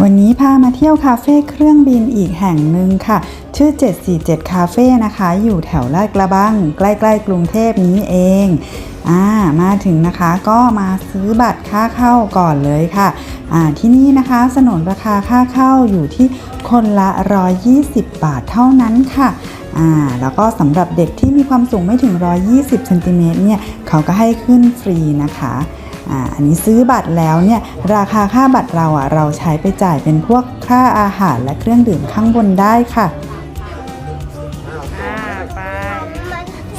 วันนี้พามาเที่ยวคาเฟ่เครื่องบินอีกแห่งหนึ่งค่ะ ชื่อ 747 คาเฟ่นะคะ อยู่แถวลาดกระบัง ใกล้ๆกรุงเทพนี้เองอ่ามาถึงนะคะก็มาซื้อบัตรค่าเข้าก่อนเลยค่ะอ่าที่นี่นะคะสนนราคาค่าเข้าอยู่ที่คนละ 120 บาทเท่านั้นค่ะอ่าแล้วก็สำหรับเด็กที่มีความสูงไม่ถึง 120เซนติเมตรเนี่ยเขาก็ให้ขึ้นฟรีนะคะ อ่าอันนี้ซื้อบัตรแล้วเนี่ยราคาค่าบัตรเราอะเราใช้ไปจ่ายเป็นพวกค่าอาหารและเครื่องดื่มข้างบนได้ค่ะอ่าไป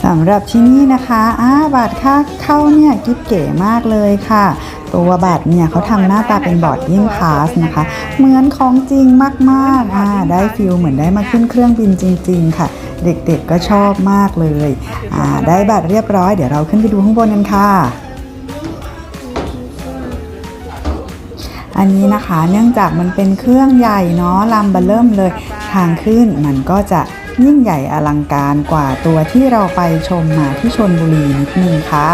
สำหรับที่นี่นะคะอ่าบัตรค่าเข้าเนี่ยกิ๊บเก๋มากเลยค่ะ ตัวบัตรเนี่ยเขาทำหน้าตาเป็นบอร์ดยิ่งพาสนะคะ เหมือนของจริงมากๆอ่าได้ฟิลเหมือนได้มาขึ้นเครื่องบินจริง ๆ ค่ะ เด็กๆก็ชอบมากเลยอ่าได้บัตรเรียบร้อยเดี๋ยวเราขึ้นไปดูข้างบนกันค่ะ อันนี้นะคะเนื่องจากมันเป็นเครื่องใหญ่เนาะลำเบอเริ่มเลย ทางขึ้นมันก็จะยิ่งใหญ่อลังการกว่าตัวที่เราไปชมมาที่ชนบุรีนิดนึงค่ะ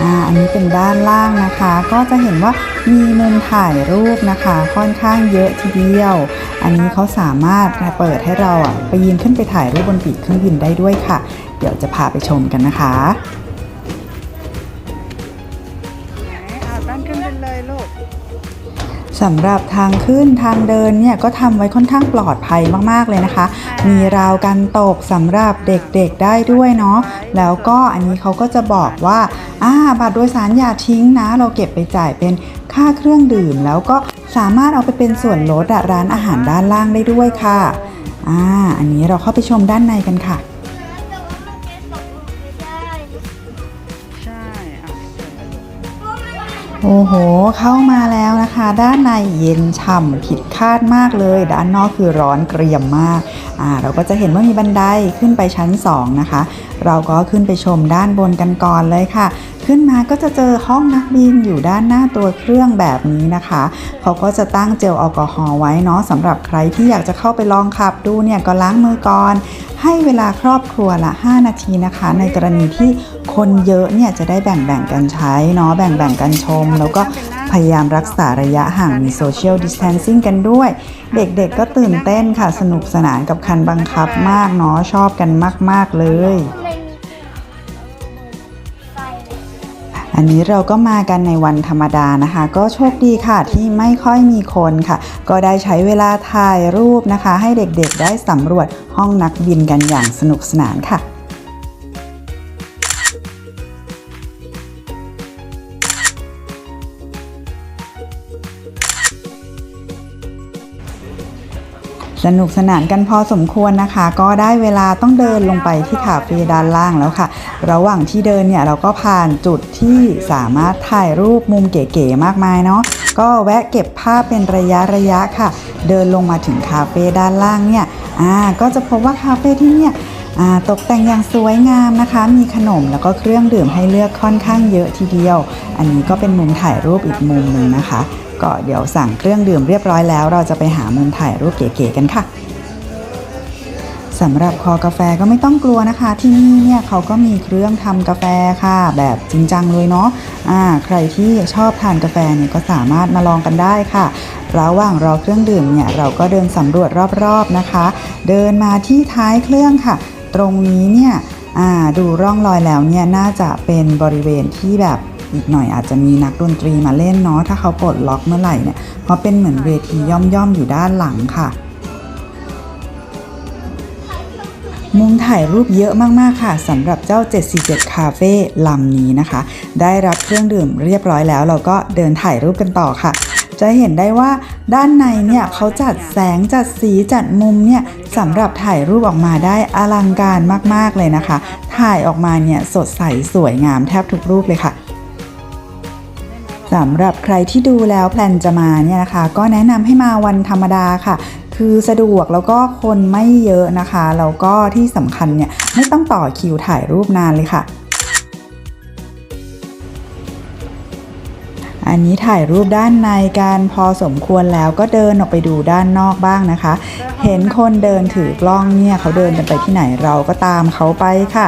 อ่าอันนี้เป็นด้านล่างนะคะ ก็จะเห็นว่ามีมุมถ่ายรูปนะคะ ค่อนข้างเยอะทีเดียว อันนี้เขาสามารถเปิดให้เราอะไปยืนขึ้นไปถ่ายรูปบนปีกเครื่องบินได้ด้วยค่ะ เดี๋ยวจะพาไปชมกันนะคะ สำหรับทางขึ้นทางเดินเนี่ยก็ทำไว้ค่อนข้างปลอดภัยมากๆเลยนะคะ มีราวกันตกสำหรับเด็กๆได้ด้วยเนาะแล้วก็อันนี้เขาก็จะบอกว่าอ่าบัตรโดยสารอย่าทิ้งนะ เราเก็บไปจ่ายเป็นค่าเครื่องดื่ม แล้วก็สามารถเอาไปเป็นส่วนลดอะร้านอาหารด้านล่างได้ด้วยค่ะอ่าอันนี้เราเข้าไปชมด้านในกันค่ะ โอ้โห เข้ามาแล้วนะคะ ด้านในเย็นฉ่ำผิดคาดมากเลย ด้านนอกคือร้อนเกรียมมากอ่าเราก็จะเห็นว่ามีบันไดขึ้นไปชั้น 2 นะคะ เราก็ขึ้นไปชมด้านบนกันก่อนเลยค่ะ ขึ้นมาก็จะเจอห้องนักบินอยู่ด้านหน้าตัวเครื่องแบบนี้นะคะ เขาก็จะตั้งเจลแอลกอฮอล์ไว้เนาะสำหรับใครที่อยากจะเข้าไปลองขับดูเนี่ยก็ล้างมือก่อน ให้เวลาครอบครัวละ 5 นาทีนะคะ ในกรณีที่คนเยอะเนี่ยจะได้แบ่งๆกันใช้เนาะแบ่งๆกันชม แล้วก็พยายามรักษาระยะห่างมีโซเชียลดิสแทนซิ่งกันด้วย เด็กๆก็ตื่นเต้นค่ะสนุกสนานกับคันบังคับมากเนาะชอบกันมาก ๆเลย อันนี้เราก็มากันในวันธรรมดานะคะ ก็โชคดีค่ะที่ไม่ค่อยมีคนค่ะ ก็ได้ใช้เวลาถ่ายรูปนะคะ ให้เด็กๆได้สำรวจห้องนักบินกันอย่างสนุกสนานค่ะ สนุกสนานกันพอสมควรนะคะ ก็ได้เวลาต้องเดินลงไปที่คาเฟ่ด้านล่างแล้วค่ะ ระหว่างที่เดินเนี่ยเราก็ผ่านจุดที่สามารถถ่ายรูปมุมเก๋ๆมากมายเนาะก็แวะเก็บภาพเป็นระยะระยะค่ะ เดินลงมาถึงคาเฟ่ด้านล่างเนี่ยอ่าก็จะพบว่าคาเฟ่ที่เนี่ยตกแต่งอย่างสวยงามนะคะ มีขนมแล้วก็เครื่องดื่มให้เลือกค่อนข้างเยอะทีเดียว อันนี้ก็เป็นมุมถ่ายรูปอีกมุมหนึ่งนะคะ ก็เดี๋ยวสั่งเครื่องดื่มเรียบร้อยแล้ว เราจะไปหามุมถ่ายรูปเก๋ๆกันค่ะสำหรับคอกาแฟก็ไม่ต้องกลัวนะคะ ที่นี่เนี่ยเขาก็มีเครื่องทำกาแฟค่ะ แบบจริงจังเลยเนาะอ่าใครที่ชอบทานกาแฟเนี่ยก็สามารถมาลองกันได้ค่ะระหว่างรอเครื่องดื่มเนี่ยเราก็เดินสำรวจรอบๆนะคะ เดินมาที่ท้ายเครื่องค่ะ ตรงนี้เนี่ยดูร่องรอยแล้วเนี่ยน่าจะเป็นบริเวณที่แบบ อีกหน่อยอาจจะมีนักดนตรีมาเล่นเนาะถ้าเขาปลดล็อกเมื่อไหร่เนี่ยเพราะเป็นเหมือนเวทีย่อมๆอยู่ด้านหลังค่ะมุมถ่ายรูปเยอะมาก ๆ ค่ะสำหรับเจ้า 747 คาเฟ่ลำนี้นะคะ ได้รับเครื่องดื่มเรียบร้อยแล้ว เราก็เดินถ่ายรูปกันต่อค่ะ จะเห็นได้ว่าด้านในเนี่ยเขาจัดแสงจัดสีจัดมุมเนี่ยสำหรับถ่ายรูปออกมาได้อลังการมาก ๆ เลยนะคะ ถ่ายออกมาเนี่ยสดใสสวยงามแทบทุกรูปเลยค่ะ สำหรับใครที่ดูแล้วแพลนจะมาเนี่ยนะคะ ก็แนะนำให้มาวันธรรมดาค่ะ คือสะดวกแล้วก็คนไม่เยอะนะคะแล้วก็ที่สำคัญเนี่ยไม่ต้องต่อคิวถ่ายรูปนานเลยค่ะอันนี้ถ่ายรูปด้านในการพอสมควรแล้วก็เดินออกไปดูด้านนอกบ้างนะคะ เห็นคนเดินถือกล้องเนี่ยเขาเดินกันไปที่ไหนเราก็ตามเขาไปค่ะ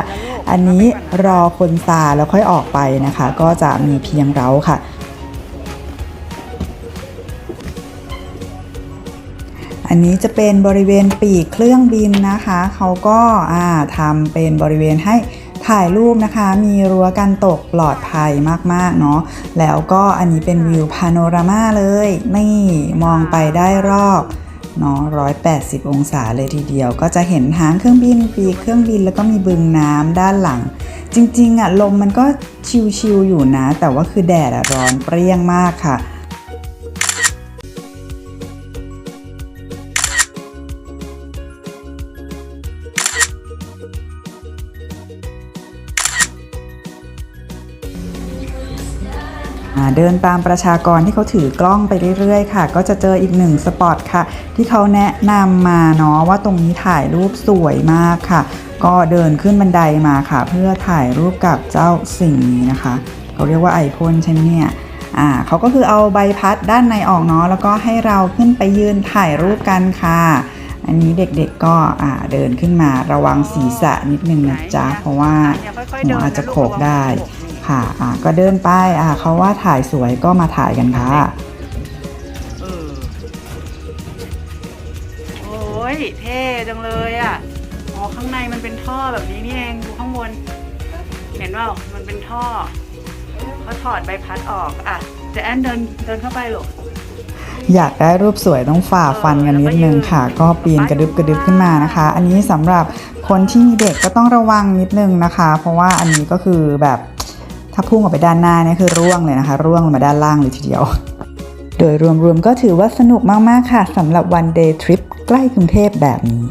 อันนี้รอคนซาแล้วค่อยออกไปนะคะ ก็จะมีเพียงเราค่ะ อันนี้จะเป็นบริเวณปีกเครื่องบินนะคะ เขาก็าทำเป็นบริเวณให้ถ่ายรูปนะคะ มีรั้วกันตกปลอดภัยมาก ๆ เนาะ แล้วก็อันนี้เป็นวิวพาโนรามาเลย นี่มองไปได้รอบเนาะ180 องศาเลยทีเดียว ก็จะเห็นหางเครื่องบิน ปีกเครื่องบิน แล้วก็มีบึงน้ำด้านหลัง จริง ๆอะลมมันก็ชิวๆอยู่นะ แต่ว่าคือแดดอะร้อนเปรี้ยงมากค่ะ เดินตามประชากรที่เขาถือกล้องไปเรื่อยๆ ค่ะ ก็จะเจออีกหนึ่งสปอตค่ะ ที่เขาแนะนำมาเนาะว่าตรงนี้ถ่ายรูปสวยมากค่ะ ก็เดินขึ้นบันไดมาค่ะ เพื่อถ่ายรูปกับเจ้าสิ่งนี้นะคะเขาเรียกว่าไอพ่นใช่ไหมเนี่ยอ่าเขาก็คือเอาใบพัดด้านในออกเนาะแล้วก็ให้เราขึ้นไปยืนถ่ายรูปกันค่ะ อันนี้เด็กๆก็อ่าเดินขึ้นมาระวังศีรษะนิดนึงนะจ๊ะเพราะว่าหัวอาจจะโขกได้ ค่ะอะก็เดินไปอะเขาว่าถ่ายสวยก็มาถ่ายกันค่ะ เออ โอ้ยเท่จังเลยอะ อ๋อข้างในมันเป็นท่อแบบนี้นี่เองดูข้างบน เห็นเปล่ามันเป็นท่อ เขาถอดใบพัดออก อะเจะแอนเดินเดินเข้าไปหรอ อยากได้รูปสวยต้องฝ่าฟันกันนิดนึงค่ะ ก็ปีนกระดึบกระดึบขึ้นมานะคะ อันนี้สำหรับคนที่มีเด็กก็ต้องระวังนิดนึงนะคะ เพราะว่าอันนี้ก็คือแบบ ถ้าพุ่งออกไปด้านหน้าเนี่ยคือร่วงเลยนะคะ ร่วงลงมาด้านล่างเลยทีเดียว โดยรวมๆก็ถือว่าสนุกมากๆค่ะสำหรับวันเดย์ทริปใกล้กรุงเทพแบบนี้